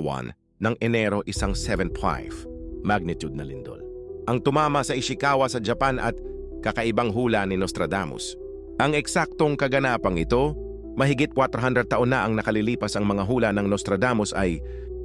1 ng Enero isang 7.5 magnitude na lindol. Ang tumama sa Ishikawa sa Japan at kakaibang hula ni Nostradamus. Ang eksaktong kaganapang ito, mahigit 400 taon na ang nakalilipas ang mga hula ng Nostradamus ay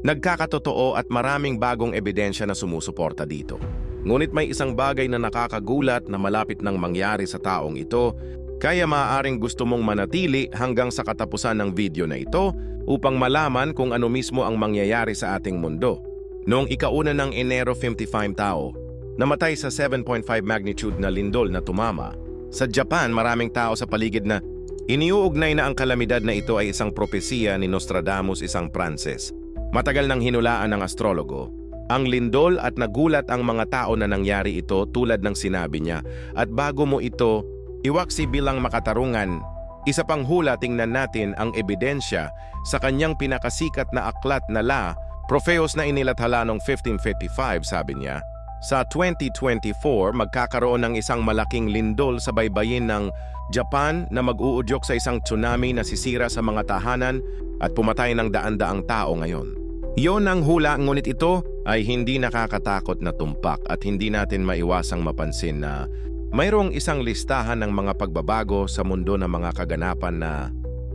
nagkakatotoo at maraming bagong ebidensya na sumusuporta dito. Ngunit may isang bagay na nakakagulat na malapit nang mangyari sa taong ito, kaya maaaring gusto mong manatili hanggang sa katapusan ng video na ito upang malaman kung ano mismo ang mangyayari sa ating mundo. Noong ikauna ng Enero 55 tao, namatay sa 7.5 magnitude na lindol na tumama. Sa Japan, maraming tao sa paligid na iniuugnay na ang kalamidad na ito ay isang propesiya ni Nostradamus isang Pranses. Matagal nang hinulaan ng astrologo, ang lindol at nagulat ang mga tao na nangyari ito tulad ng sinabi niya at bago mo ito iwaksi bilang makatarungan, isa pang hula tingnan natin ang ebidensya sa kanyang pinakasikat na aklat na La Profeos na inilathala noong 1555 sabi niya, sa 2024 magkakaroon ng isang malaking lindol sa baybayin ng Japan na mag-uudyok sa isang tsunami na sisira sa mga tahanan at pumatay ng daan-daang tao ngayon. Iyon ang hula ngunit ito ay hindi nakakatakot na tumpak at hindi natin maiwasang mapansin na mayroong isang listahan ng mga pagbabago sa mundo ng mga kaganapan na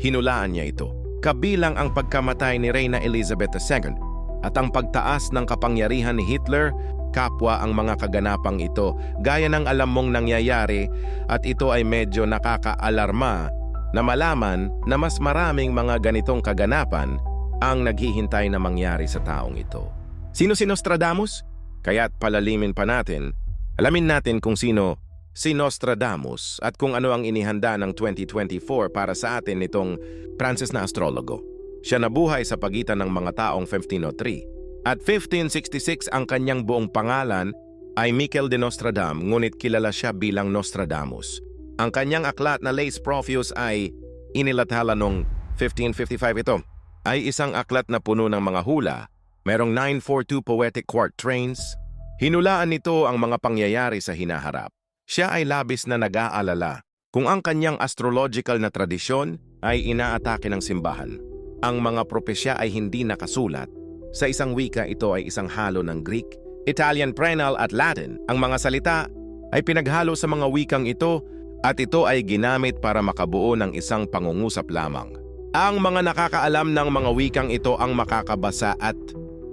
hinulaan niya ito. Kabilang ang pagkamatay ni Reyna Elizabeth II at ang pagtaas ng kapangyarihan ni Hitler kapwa ang mga kaganapang ito gaya ng alam mong nangyayari at ito ay medyo nakakaalarma na malaman na mas maraming mga ganitong kaganapan ang naghihintay na mangyari sa taong ito. Sino si Nostradamus? Kaya't palalimin pa natin, alamin natin kung sino si Nostradamus at kung ano ang inihanda ng 2024 para sa atin nitong Francis na astrologo. Siya nabuhay sa pagitan ng mga taong 1503. At 1566 ang kanyang buong pangalan ay Michael de Nostradam ngunit kilala siya bilang Nostradamus. Ang kanyang aklat na Lace Propheus ay inilathala noong 1555 ito ay isang aklat na puno ng mga hula, merong 942 poetic quatrains. Hinulaan nito ang mga pangyayari sa hinaharap. Siya ay labis na nag-aalala kung ang kanyang astrological na tradisyon ay inaatake ng simbahan. Ang mga propesya ay hindi nakasulat. Sa isang wika ito ay isang halo ng Greek, Italian Prenal at Latin. Ang mga salita ay pinaghalo sa mga wikang ito at ito ay ginamit para makabuo ng isang pangungusap lamang. Ang mga nakakaalam ng mga wikang ito ang makakabasa at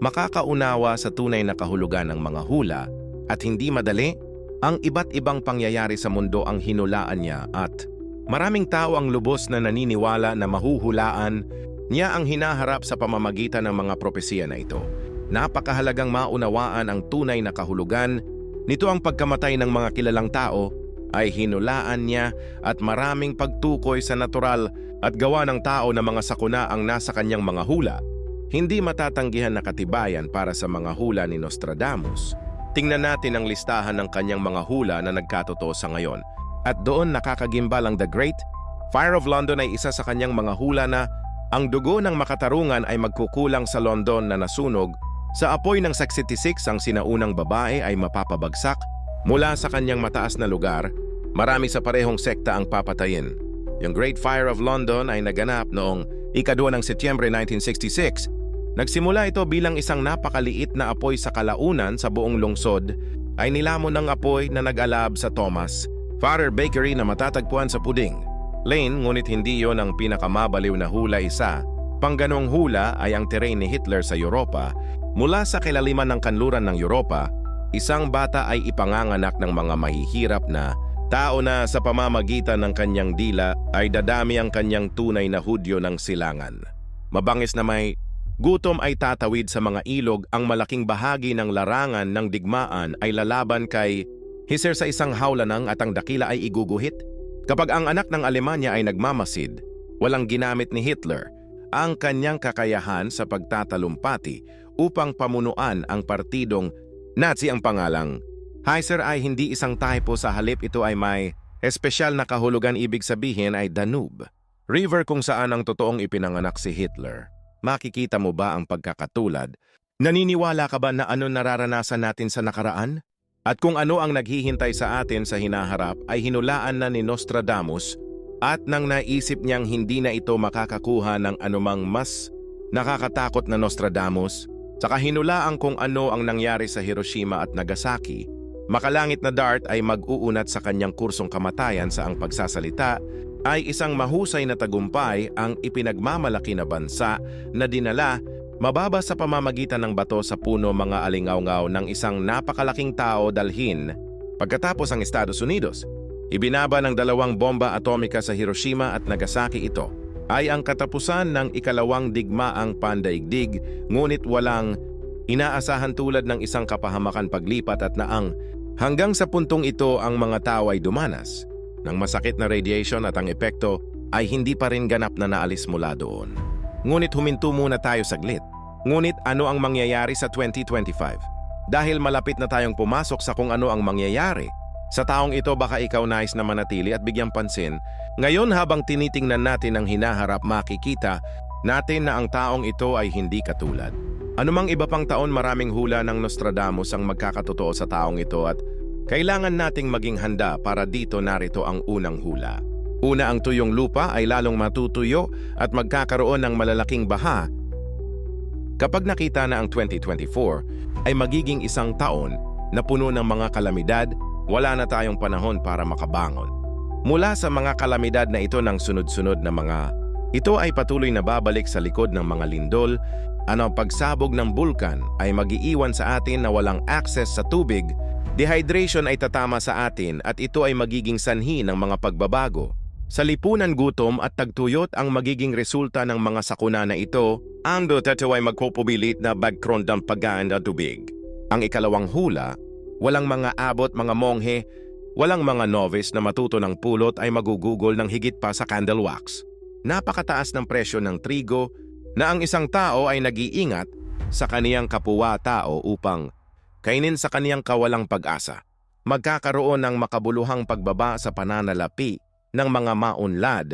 makakaunawa sa tunay na kahulugan ng mga hula at hindi madali, ang iba't ibang pangyayari sa mundo ang hinulaan niya at maraming tao ang lubos na naniniwala na mahuhulaan niya ang hinaharap sa pamamagitan ng mga propesiya na ito. Napakahalagang maunawaan ang tunay na kahulugan nito ang pagkamatay ng mga kilalang tao ay hinulaan niya at maraming pagtukoy sa natural at gawa ng tao na mga sakuna ang nasa kanyang mga hula, hindi matatanggihan na katibayan para sa mga hula ni Nostradamus. Tingnan natin ang listahan ng kanyang mga hula na nagkatotoo sa ngayon. At doon nakakagimbal ang The Great. Fire of London ay isa sa kanyang mga hula na ang dugo ng makatarungan ay magkukulang sa London na nasunog. Sa apoy ng 66 ang sinaunang babae ay mapapabagsak. Mula sa kanyang mataas na lugar, marami sa parehong sekta ang papatayin. Yung Great Fire of London ay naganap noong ikadwa ng Setyembre 1966. Nagsimula ito bilang isang napakaliit na apoy sa kalaunan sa buong lungsod ay nilamon ng apoy na nag-alab sa Thomas, Father Bakery na matatagpuan sa Puding. Lane, ngunit hindi yon ang pinakamabaliw na hula isa. Pangganong hula ay ang terrain ni Hitler sa Europa. Mula sa kilaliman ng kanluran ng Europa, isang bata ay ipanganganak ng mga mahihirap na Tao na sa pamamagitan ng kanyang dila ay dadami ang kanyang tunay na hudyo ng silangan. Mabangis na may gutom ay tatawid sa mga ilog ang malaking bahagi ng larangan ng digmaan ay lalaban kay Hiser sa isang hawlanang at ang dakila ay iguguhit. Kapag ang anak ng Alemanya ay nagmamasid, walang ginamit ni Hitler ang kanyang kakayahan sa pagtatalumpati upang pamunuan ang partidong Nazi ang pangalang Heiser ay hindi isang typo sa halip ito ay may espesyal na kahulugan ibig sabihin ay Danube. River kung saan ang totoong ipinanganak si Hitler. Makikita mo ba ang pagkakatulad? Naniniwala ka ba na ano nararanasan natin sa nakaraan? At kung ano ang naghihintay sa atin sa hinaharap ay hinulaan na ni Nostradamus at nang naisip niyang hindi na ito makakakuha ng anumang mas nakakatakot na Nostradamus, saka hinulaan kung ano ang nangyari sa Hiroshima at Nagasaki, makalangit na Dart ay mag-uunat sa kanyang kursong kamatayan sa ang pagsasalita ay isang mahusay na tagumpay ang ipinagmamalaki na bansa na dinala mababa sa pamamagitan ng bato sa puno mga alingaw-ngaw ng isang napakalaking tao dalhin. Pagkatapos ang Estados Unidos, ibinaba ng dalawang bomba atomika sa Hiroshima at Nagasaki ito. Ay ang katapusan ng ikalawang digmaang pandaigdig ngunit walang inaasahan tulad ng isang kapahamakan paglipat at naang. Hanggang sa puntong ito ang mga tao ay dumanas ng masakit na radiation at ang epekto ay hindi pa rin ganap na naalis mula doon. Ngunit huminto muna tayo saglit. Ngunit ano ang mangyayari sa 2025? Dahil malapit na tayong pumasok sa kung ano ang mangyayari, sa taong ito baka ikaw nais na manatili at bigyang pansin. Ngayon habang tinitingnan natin ang hinaharap makikita natin na ang taong ito ay hindi katulad. Anumang iba pang taon maraming hula ng Nostradamus ang magkakatotoo sa taong ito at kailangan nating maging handa para dito narito ang unang hula. Una ang tuyong lupa ay lalong matutuyo at magkakaroon ng malalaking baha. Kapag nakita na ang 2024 ay magiging isang taon na puno ng mga kalamidad, wala na tayong panahon para makabangon. Mula sa mga kalamidad na ito ng sunod-sunod na mga, ito ay patuloy na babalik sa likod ng mga lindol, ano pagsabog ng bulkan ay magiiwan sa atin na walang access sa tubig, dehydration ay tatama sa atin at ito ay magiging sanhi ng mga pagbabago. Sa lipunan gutom at tagtuyot ang magiging resulta ng mga sakuna na ito, ang ito ay magpupubilit na background ng pagkaan at tubig. Ang ikalawang hula Walang mga abot, mga monghe, walang mga novice na matuto ng pulot ay magugugol ng higit pa sa candle wax. Napakataas ng presyo ng trigo na ang isang tao ay nag-iingat sa kaniyang kapwa-tao upang kainin sa kaniyang kawalang pag-asa. Magkakaroon ng makabuluhang pagbaba sa pananalapi ng mga maunlad.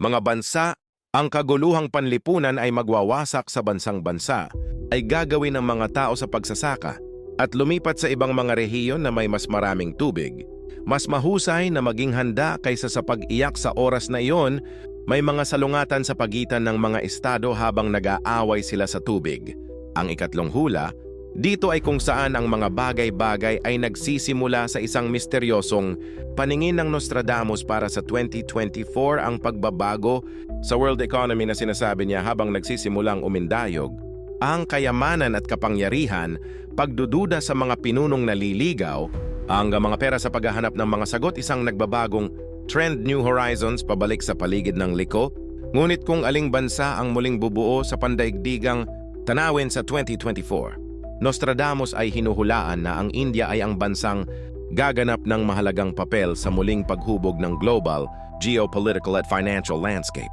Mga bansa, ang kaguluhang panlipunan ay magwawasak sa bansang bansa ay gagawin ng mga tao sa pagsasaka at lumipat sa ibang mga rehiyon na may mas maraming tubig. Mas mahusay na maging handa kaysa sa pag-iyak sa oras na iyon, may mga salungatan sa pagitan ng mga estado habang nag-aaway sila sa tubig. Ang ikatlong hula, dito ay kung saan ang mga bagay-bagay ay nagsisimula sa isang misteryosong paningin ng Nostradamus para sa 2024 ang pagbabago sa world economy na sinasabi niya habang nagsisimulang umindayog ang kayamanan at kapangyarihan, pagdududa sa mga pinunong naliligaw, ang mga pera sa paghahanap ng mga sagot isang nagbabagong trend New Horizons pabalik sa paligid ng liko, ngunit kung aling bansa ang muling bubuo sa pandaigdigang tanawin sa 2024. Nostradamus ay hinuhulaan na ang India ay ang bansang gaganap ng mahalagang papel sa muling paghubog ng global, geopolitical at financial landscape.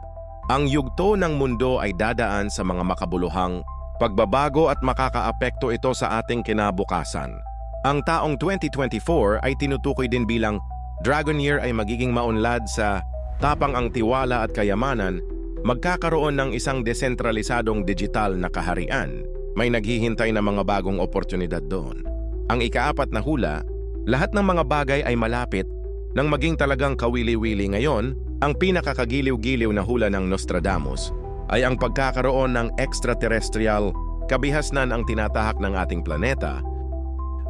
Ang yugto ng mundo ay dadaan sa mga makabuluhang pagbabago at makakaapekto ito sa ating kinabukasan. Ang taong 2024 ay tinutukoy din bilang Dragon Year ay magiging maunlad sa tapang ang tiwala at kayamanan, magkakaroon ng isang desentralisadong digital na kaharian. May naghihintay na mga bagong oportunidad doon. Ang ikaapat na hula, lahat ng mga bagay ay malapit nang maging talagang kawili-wili ngayon, ang pinakakagiliw-giliw na hula ng Nostradamus ay ang pagkakaroon ng extraterrestrial kabihasnan ang tinatahak ng ating planeta,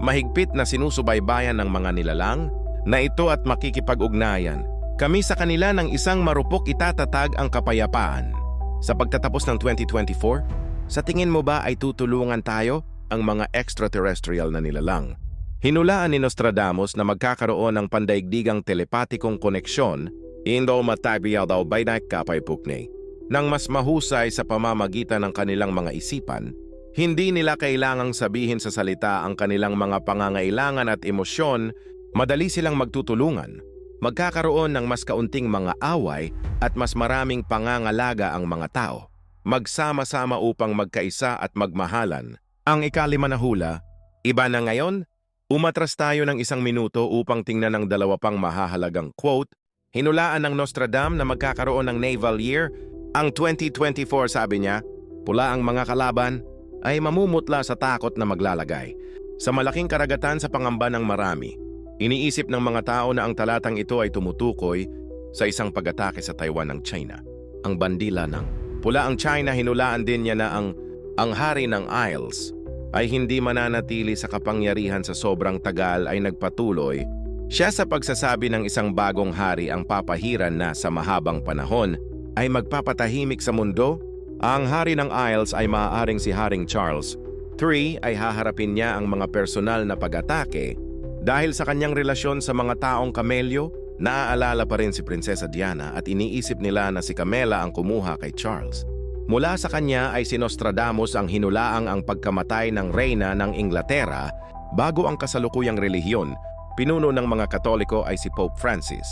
mahigpit na sinusubaybayan ng mga nilalang na ito at makikipag-ugnayan. Kami sa kanila ng isang marupok itatatag ang kapayapaan. Sa pagtatapos ng 2024, sa tingin mo ba ay tutulungan tayo ang mga extraterrestrial na nilalang? Hinulaan ni Nostradamus na magkakaroon ng pandaigdigang telepatikong koneksyon Indo matabiyaw daw by kapay pukney ng mas mahusay sa pamamagitan ng kanilang mga isipan, hindi nila kailangang sabihin sa salita ang kanilang mga pangangailangan at emosyon, madali silang magtutulungan. Magkakaroon ng mas kaunting mga away at mas maraming pangangalaga ang mga tao. Magsama-sama upang magkaisa at magmahalan. Ang ikalima na hula, iba na ngayon, umatras tayo ng isang minuto upang tingnan ang dalawa pang mahahalagang quote Hinulaan ng Nostradam na magkakaroon ng naval year ang 2024 sabi niya, pula ang mga kalaban ay mamumutla sa takot na maglalagay. Sa malaking karagatan sa pangamba ng marami, iniisip ng mga tao na ang talatang ito ay tumutukoy sa isang pag-atake sa Taiwan ng China, ang bandila ng Pula ang China, hinulaan din niya na ang, ang hari ng Isles ay hindi mananatili sa kapangyarihan sa sobrang tagal ay nagpatuloy. Siya sa pagsasabi ng isang bagong hari ang papahiran na sa mahabang panahon ay magpapatahimik sa mundo. Ang hari ng Isles ay maaaring si Haring Charles. Three ay haharapin niya ang mga personal na pag-atake dahil sa kanyang relasyon sa mga taong kamelyo, naaalala pa rin si Prinsesa Diana at iniisip nila na si Camela ang kumuha kay Charles. Mula sa kanya ay si Nostradamus ang hinulaang ang pagkamatay ng reyna ng Inglaterra bago ang kasalukuyang relihiyon. Pinuno ng mga Katoliko ay si Pope Francis.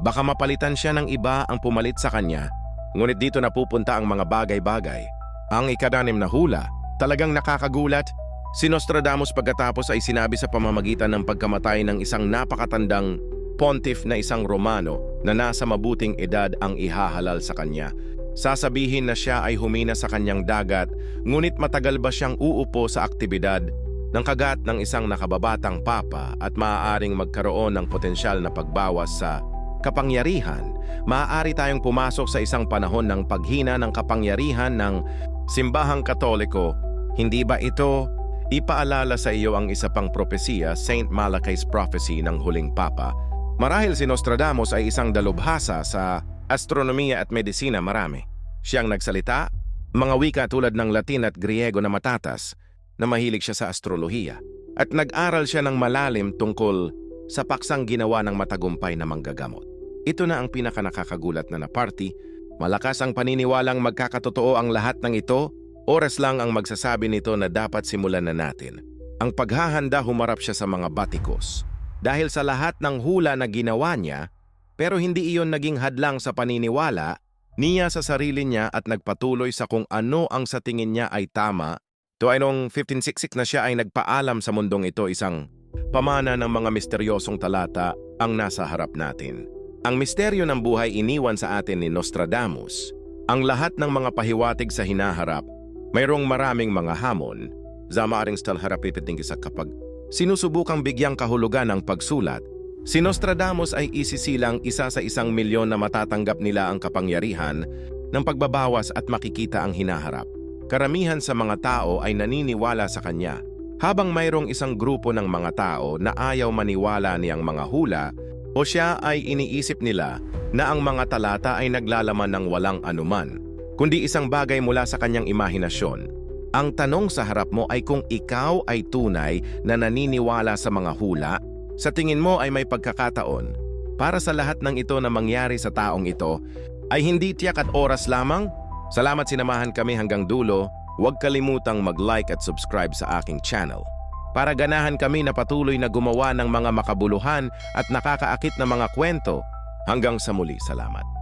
Baka mapalitan siya ng iba ang pumalit sa kanya, ngunit dito napupunta ang mga bagay-bagay. Ang ikadanim na hula, talagang nakakagulat. Si Nostradamus pagkatapos ay sinabi sa pamamagitan ng pagkamatay ng isang napakatandang pontiff na isang Romano na nasa mabuting edad ang ihahalal sa kanya. Sasabihin na siya ay humina sa kanyang dagat, ngunit matagal ba siyang uupo sa aktibidad ng kagat ng isang nakababatang papa at maaaring magkaroon ng potensyal na pagbawas sa kapangyarihan, maaari tayong pumasok sa isang panahon ng paghina ng kapangyarihan ng simbahang katoliko. Hindi ba ito ipaalala sa iyo ang isa pang propesiya, Saint Malachai's prophecy ng huling papa? Marahil si Nostradamus ay isang dalubhasa sa astronomiya at medisina marami. Siyang nagsalita, mga wika tulad ng Latin at Griego na matatas, na mahilig siya sa astrolohiya. At nag-aral siya ng malalim tungkol sa paksang ginawa ng matagumpay na manggagamot. Ito na ang pinakanakakagulat na na party. Malakas ang paniniwalang magkakatotoo ang lahat ng ito, oras lang ang magsasabi nito na dapat simulan na natin. Ang paghahanda humarap siya sa mga batikos. Dahil sa lahat ng hula na ginawa niya, pero hindi iyon naging hadlang sa paniniwala niya sa sarili niya at nagpatuloy sa kung ano ang sa tingin niya ay tama. To ay noong 1566 na siya ay nagpaalam sa mundong ito isang pamana ng mga misteryosong talata ang nasa harap natin. Ang misteryo ng buhay iniwan sa atin ni Nostradamus. Ang lahat ng mga pahiwatig sa hinaharap, mayroong maraming mga hamon. Zamaring stal harapipiting isa kapag sinusubukang bigyang kahulugan ang pagsulat Si Nostradamus ay isisilang isa sa isang milyon na matatanggap nila ang kapangyarihan ng pagbabawas at makikita ang hinaharap. Karamihan sa mga tao ay naniniwala sa kanya, habang mayroong isang grupo ng mga tao na ayaw maniwala niyang mga hula o siya ay iniisip nila na ang mga talata ay naglalaman ng walang anuman, kundi isang bagay mula sa kanyang imahinasyon. Ang tanong sa harap mo ay kung ikaw ay tunay na naniniwala sa mga hula sa tingin mo ay may pagkakataon para sa lahat ng ito na mangyari sa taong ito ay hindi tiyak at oras lamang? Salamat sinamahan kami hanggang dulo. Huwag kalimutang mag-like at subscribe sa aking channel. Para ganahan kami na patuloy na gumawa ng mga makabuluhan at nakakaakit na mga kwento. Hanggang sa muli, salamat.